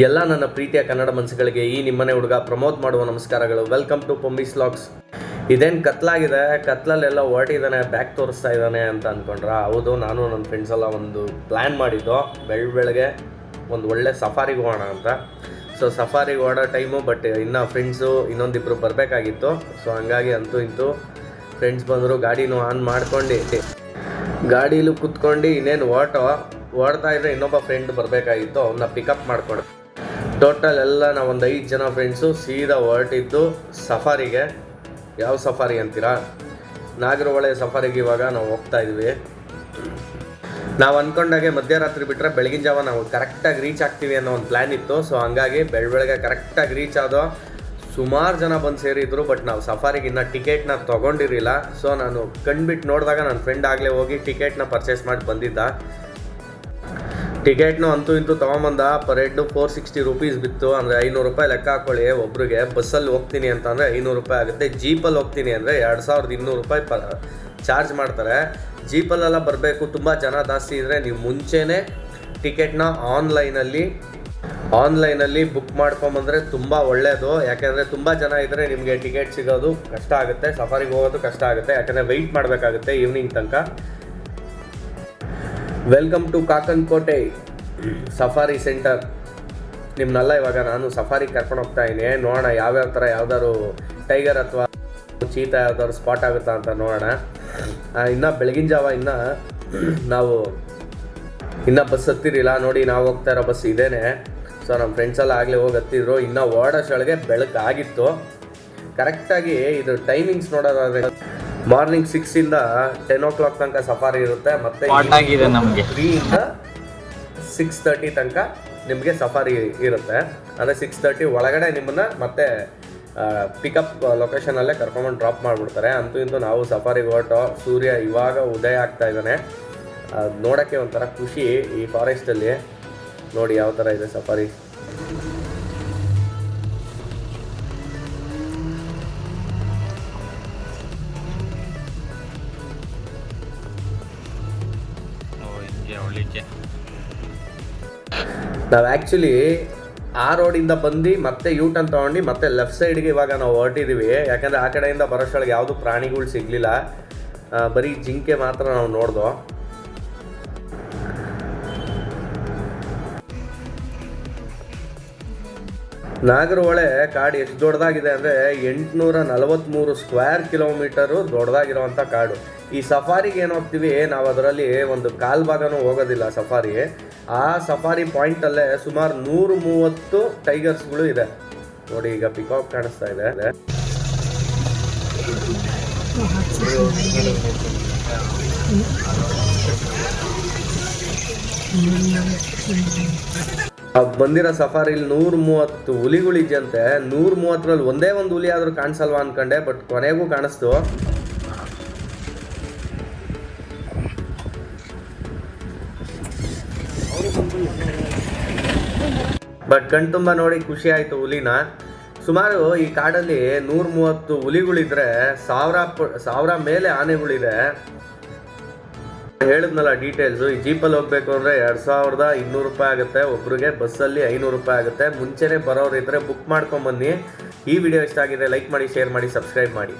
ಎಲ್ಲ ನನ್ನ ಪ್ರೀತಿಯ ಕನ್ನಡ ಮನಸ್ಸುಗಳಿಗೆ ಈ ನಿಮ್ಮನೆ ಹುಡುಗ ಪ್ರಮೋದ್ ಮಾಡುವ ನಮಸ್ಕಾರಗಳು. ವೆಲ್ಕಮ್ ಟು ಪೊಂಬಿಸ್ ಲಾಕ್ಸ್ ಇದೇನು ಕತ್ಲಾಗಿದೆ? ಕತ್ಲಲ್ಲೆಲ್ಲ ಹೊರಟಿದ್ದಾನೆ ಬ್ಯಾಕ್ ತೋರಿಸ್ತಾ ಇದ್ದಾನೆ ಅಂತ ಅಂದ್ಕೊಂಡ್ರ ಹೌದು, ನಾನು ನನ್ನ ಫ್ರೆಂಡ್ಸ್ ಎಲ್ಲ ಒಂದು ಪ್ಲ್ಯಾನ್ ಮಾಡಿದ್ದು. ಬೆಳ್ ಬೆಳಗ್ಗೆ ಒಂದು ಒಳ್ಳೆ ಸಫಾರಿಗೆ ಹೋಗೋಣ ಅಂತ. ಸೊ ಸಫಾರಿಗೆ ಓಡೋ ಟೈಮು ಬಟ್ ಇನ್ನು ಫ್ರೆಂಡ್ಸು ಇನ್ನೊಂದಿಬ್ಬರು ಬರಬೇಕಾಗಿತ್ತು. ಸೊ ಹಂಗಾಗಿ ಅಂತೂ ಇಂತೂ ಫ್ರೆಂಡ್ಸ್ ಬಂದರು, ಗಾಡಿನೂ ಆನ್ ಮಾಡ್ಕೊಂಡು. ಗಾಡೀಲೂ ಕುತ್ಕೊಂಡು, ಇನ್ನೇನು ಓಟೋ ಓಡ್ತಾ ಇದ್ರೆ ಇನ್ನೊಬ್ಬ ಫ್ರೆಂಡ್ ಬರಬೇಕಾಗಿತ್ತು ಅವನ್ನ ಪಿಕಪ್ ಮಾಡ್ಕೊಂಡು. ಟೋಟಲ್ ಎಲ್ಲ ನಾವು ಒಂದು ಐದು ಜನ ಫ್ರೆಂಡ್ಸು ಸೀದಾ ಹೊರಟಿದ್ದು ಸಫಾರಿಗೆ. ಯಾವ ಸಫಾರಿ ಅಂತೀರಾ? ನಾಗರಹೊಳೆ ಸಫಾರಿಗೆ ಇವಾಗ ನಾವು ಹೋಗ್ತಾ ಇದ್ವಿ. ನಾವು ಅಂದ್ಕೊಂಡಾಗೆ ಮಧ್ಯರಾತ್ರಿ ಬಿಟ್ಟರೆ ಬೆಳಗಿನ ಜಾವ ನಾವು ಕರೆಕ್ಟಾಗಿ ರೀಚ್ ಆಗ್ತೀವಿ ಅನ್ನೋ ಒಂದು ಪ್ಲ್ಯಾನ್ ಇತ್ತು. ಸೊ ಹಂಗಾಗಿ ಬೆಳ ಬೆಳಗ್ಗೆ ಕರೆಕ್ಟಾಗಿ ರೀಚ್ ಆದೋ ಸುಮಾರು ಜನ ಬಂದು ಸೇರಿದ್ರು ಬಟ್ ನಾವು ಸಫಾರಿಗೆ ಇನ್ನೂ ಟಿಕೆಟ್ನ ತೊಗೊಂಡಿರಲಿಲ್ಲ. ಸೊ ನಾನು ಕಣ್ಬಿಟ್ಟು ನೋಡಿದಾಗ ನನ್ನ ಫ್ರೆಂಡ್ ಆಗಲೇ ಹೋಗಿ ಟಿಕೆಟ್ನ ಪರ್ಚೇಸ್ ಮಾಡಿ ಬಂದಿದ್ದ. ಟಿಕೆಟ್ನು ಅಂತೂ ಇಂತೂ ತೊಗೊಂಬಂದ per head four sixty rupees ಬಿತ್ತು. ಅಂದರೆ ಐನೂರು ರೂಪಾಯಿ ಲೆಕ್ಕ ಹಾಕೊಳ್ಳಿ ಒಬ್ರಿಗೆ. ಬಸ್ಸಲ್ಲಿ ಹೋಗ್ತೀನಿ ಅಂತ ಅಂದರೆ ಐನೂರು ರೂಪಾಯಿ ಆಗುತ್ತೆ. ಜೀಪಲ್ಲಿ ಹೋಗ್ತೀನಿ ಅಂದರೆ ಎರಡು ಸಾವಿರದ ಇನ್ನೂರು ರೂಪಾಯಿ ಪ ಚಾರ್ಜ್ ಮಾಡ್ತಾರೆ. ಜೀಪಲ್ಲೆಲ್ಲ ಬರಬೇಕು. ತುಂಬ ಜನ ಜಾಸ್ತಿ ಇದ್ದರೆ ನೀವು ಮುಂಚೆನೇ ಟಿಕೆಟ್ನ ಆನ್ಲೈನಲ್ಲಿ ಆನ್ಲೈನಲ್ಲಿ ಬುಕ್ ಮಾಡ್ಕೊಂಬಂದರೆ ತುಂಬ ಒಳ್ಳೆಯದು ಯಾಕೆಂದರೆ ತುಂಬ ಜನ ಇದ್ದರೆ ನಿಮಗೆ ಟಿಕೆಟ್ ಸಿಗೋದು ಕಷ್ಟ ಆಗುತ್ತೆ. ಸಫಾರಿಗೆ ಹೋಗೋದು ಕಷ್ಟ ಆಗುತ್ತೆ. ಯಾಕೆಂದರೆ ವೆಯ್ಟ್ ಮಾಡಬೇಕಾಗುತ್ತೆ ಈವ್ನಿಂಗ್ ತನಕ. ವೆಲ್ಕಮ್ ಟು ಕಾಕನ್ ಕೋಟೆ ಸಫಾರಿ ಸೆಂಟರ್ ನಿಮ್ಮನ್ನೆಲ್ಲ ಇವಾಗ ನಾನು ಸಫಾರಿ ಕರ್ಕೊಂಡು ಹೋಗ್ತಾ ಇದ್ದೀನಿ. ನೋಡೋಣ ಯಾವ್ಯಾವ ಥರ ಯಾವ್ದಾದ್ರು ಟೈಗರ್ ಅಥವಾ ಚೀತಾ ಯಾವ್ದಾದ್ರು ಸ್ಪಾಟ್ ಆಗುತ್ತಾ ಅಂತ ನೋಡೋಣ. ಇನ್ನು ಬೆಳಗಿನ ಜಾವ ಇನ್ನು ನಾವು ಇನ್ನೂ ಬಸ್ ಹತ್ತಿರಿಲ್ಲ. ನೋಡಿ, ನಾವು ಹೋಗ್ತಾ ಇರೋ ಬಸ್ ಇದೇನೆ. ಸೊ ನಮ್ಮ ಫ್ರೆಂಡ್ಸ್ ಎಲ್ಲ ಆಗಲೇ ಹೋಗಿ ಹತ್ತಿದ್ರು. ಇನ್ನು ಓಡೋಷ್ಟೊಳಗೆ ಬೆಳಕಾಗಿತ್ತು. ಕರೆಕ್ಟಾಗಿ ಇದು ಟೈಮಿಂಗ್ಸ್ ನೋಡೋದಾದ್ರೆ ಮಾರ್ನಿಂಗ್ ಸಿಕ್ಸಿಂದ ಟೆನ್ ಓ ಕ್ಲಾಕ್ ತನಕ ಸಫಾರಿ ಇರುತ್ತೆ. ಮತ್ತೆ ಆಗಿದೆ ನಮಗೆ. ತ್ರೀಯಿಂದ ಸಿಕ್ಸ್ ತರ್ಟಿ ತನಕ ನಿಮಗೆ ಸಫಾರಿ ಇರುತ್ತೆ. ಅಂದರೆ ಸಿಕ್ಸ್ ತರ್ಟಿ ಒಳಗಡೆ ನಿಮ್ಮನ್ನ ಮತ್ತೆ ಪಿಕಪ್ ಲೊಕೇಶನಲ್ಲೇ ಕರ್ಕೊಂಡ್ಬಂದು ಡ್ರಾಪ್ ಮಾಡಿಬಿಡ್ತಾರೆ. ಅಂತೂ ಇಂತೂ ನಾವು ಸಫಾರಿ ಹೊರಟು. ಸೂರ್ಯ ಇವಾಗ ಉದಯ ಆಗ್ತಾ ಇದ್ದಾನೆ. ನೋಡಕ್ಕೆ ನೋಡೋಕ್ಕೆ ಒಂಥರ ಖುಷಿ ಈ ಫಾರೆಸ್ಟಲ್ಲಿ ನೋಡಿ ಯಾವ ಥರ ಇದೆ ಸಫಾರಿ ಒಳ್ಳಿಕೆ ನಾವು ಆ್ಯಕ್ಚುಲಿ ಆ ರೋಡಿಂದ ಬಂದು ಮತ್ತೆ ಯೂ ಟರ್ನ್ ತೊಗೊಂಡು ಮತ್ತೆ ಲೆಫ್ಟ್ ಸೈಡ್ಗೆ ಇವಾಗ ನಾವು ಹೊರಟಿದ್ದೀವಿ ಯಾಕಂದರೆ ಆ ಕಡೆಯಿಂದ ಬರೋಷ್ಟೊಳಗೆ ಯಾವುದು ಪ್ರಾಣಿಗಳು ಸಿಗಲಿಲ್ಲ. ಬರೀ ಜಿಂಕೆ ಮಾತ್ರ ನಾವು ನೋಡ್ದೋ. ನಾಗರಹೊಳೆ ಕಾಡು ಎಷ್ಟು ದೊಡ್ಡದಾಗಿದೆ ಅಂದರೆ ಎಂಟುನೂರ ನಲವತ್ತ್ಮೂರು ಸ್ಕ್ವೇರ್ ಕಿಲೋಮೀಟರು ದೊಡ್ಡದಾಗಿರುವಂಥ ಕಾಡು. ಈ ಸಫಾರಿಗೆ ಏನು ಹೋಗ್ತೀವಿ? ನಾವು ಅದರಲ್ಲಿ ಒಂದು ಕಾಲ್ ಭಾಗನೂ ಹೋಗೋದಿಲ್ಲ ಸಫಾರಿ. ಆ ಸಫಾರಿ ಪಾಯಿಂಟಲ್ಲೇ ಸುಮಾರು ನೂರು ಮೂವತ್ತು ಟೈಗರ್ಸ್ಗಳು ಇದೆ. ನೋಡಿ, ಈಗ ಪಿಕಾಕ್ ಕಾಣಿಸ್ತಾ ಇದೆ. ಬಂದಿರೋ ಸಫಾರಿಲಿ ನೂರ ಮೂವತ್ತು ಹುಲಿಗಳಿದ್ಯಂತೆ ನೂರ ಮೂವತ್ತರಲ್ಲಿ ಒಂದೇ ಒಂದು ಹುಲಿ ಆದ್ರೂ ಕಾಣಿಸಲ್ವಾ ಅನ್ಕೊಂಡೆ, ಬಟ್ ಕೊನೆಗೂ ಕಾಣಿಸ್ತು. ಬಟ್ ಕಣ್ತುಂಬ ನೋಡಿ ಖುಷಿ ಆಯ್ತು ಹುಲಿನ. ಸುಮಾರು ಈ ಕಾಡಲ್ಲಿ ನೂರ ಮೂವತ್ತು ಹುಲಿಗಳಿದ್ರೆ ಸಾವಿರ ಪ- ಸಾವಿರ ಮೇಲೆ ಆನೆಗಳಿದೆ. ಹೇಳಿದ್ನಲ್ಲ ಡೀಟೇಲ್ಸು ಈ ಜೀಪಲ್ಲಿ ಹೋಗ್ಬೇಕು ಅಂದರೆ ಎರಡು ಸಾವಿರದ ಇನ್ನೂರು ರೂಪಾಯಿ ಆಗುತ್ತೆ. ಒಬ್ರಿಗೆ ಬಸ್ಸಲ್ಲಿ ಐನೂರು ರೂಪಾಯಿ ಆಗುತ್ತೆ. ಮುಂಚೆನೇ ಬರೋರು ಇದ್ದರೆ ಬುಕ್ ಮಾಡ್ಕೊಂಬನ್ನಿ ಈ ವಿಡಿಯೋ ಇಷ್ಟ ಆಗಿದೆ ಲೈಕ್ ಮಾಡಿ ಶೇರ್ ಮಾಡಿ ಸಬ್ಸ್ಕ್ರೈಬ್ ಮಾಡಿ.